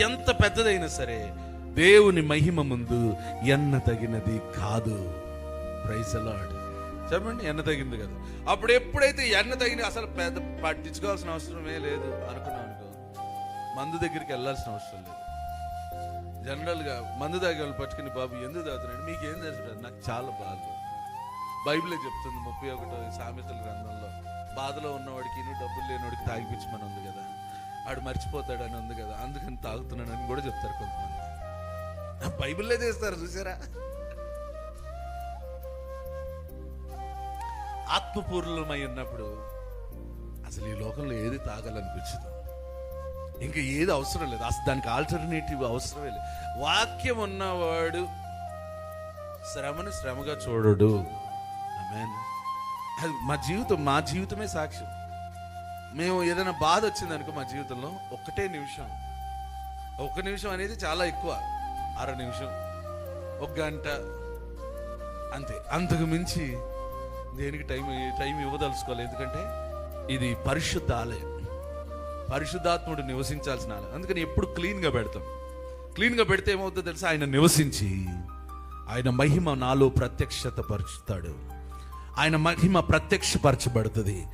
ఎంత పెద్దదైనా సరే దేవుని మహిమ ముందు ఎన్న తగినది కాదు ప్రైజ్ అలాడ్ చెప్పండి ఎన్న తగింది కదా. అప్పుడు ఎప్పుడైతే ఎన్న తగిన అసలు పెద్ద పట్టించుకోవాల్సిన అవసరమే లేదు అనుకున్నాం అనుకో మందు దగ్గరికి వెళ్ళాల్సిన అవసరం లేదు. జనరల్గా మందు తాగే వాళ్ళు పట్టుకుని బాబు ఎందుకు తాగుతున్నాడు? మీకు ఏం తెలుసు? నాకు చాలా బాధ. బైబిలే చెప్తుంది ముప్పై ఒకటో సామెతల గ్రంథంలో బాధలో ఉన్నవాడికి డబ్బులు లేనివాడికి తాగిపించమని ఉంది కదా. ఆడు మర్చిపోతాడని ఉంది కదా అందుకని తాగుతున్నాడని కూడా చెప్తారు కొంతమంది. బైబిల్లే చేస్తారు చూసారా? ఆత్మపూర్ణమై ఉన్నప్పుడు అసలు ఈ లోకంలో ఏది తాగాలనిపించదు. ఇంకా ఏది అవసరం లేదు. అసలు దానికి ఆల్టర్నేటివ్ అవసరమే లేదు. వాక్యం ఉన్నవాడు శ్రమను శ్రమగా చూడడు. ఆమేన్. అది మా జీవితం మా జీవితమే సాక్ష్యం. మేము ఏదైనా బాధ వచ్చింది అనుకో మా జీవితంలో ఒకటే నిమిషం. ఒక్క నిమిషం అనేది చాలా ఎక్కువ. అర నిమిషం. ఒక గంట. అంతే. అంతకు మించి దేనికి టైం టైం ఇవ్వదలుచుకోవాలి. ఎందుకంటే ఇది పరిశుద్ధ ఆలయం పరిశుద్ధాత్ముడు నివసించాల్సిన ఆలయం. అందుకని ఎప్పుడు క్లీన్గా పెడతాం. క్లీన్గా పెడితే ఏమవుతుందో తెలుసా? ఆయన నివసించి ఆయన మహిమ నాలో ప్రత్యక్షత పరుచుతాడు. ఆయన మహిమ ప్రత్యక్షపరచబడుతుంది.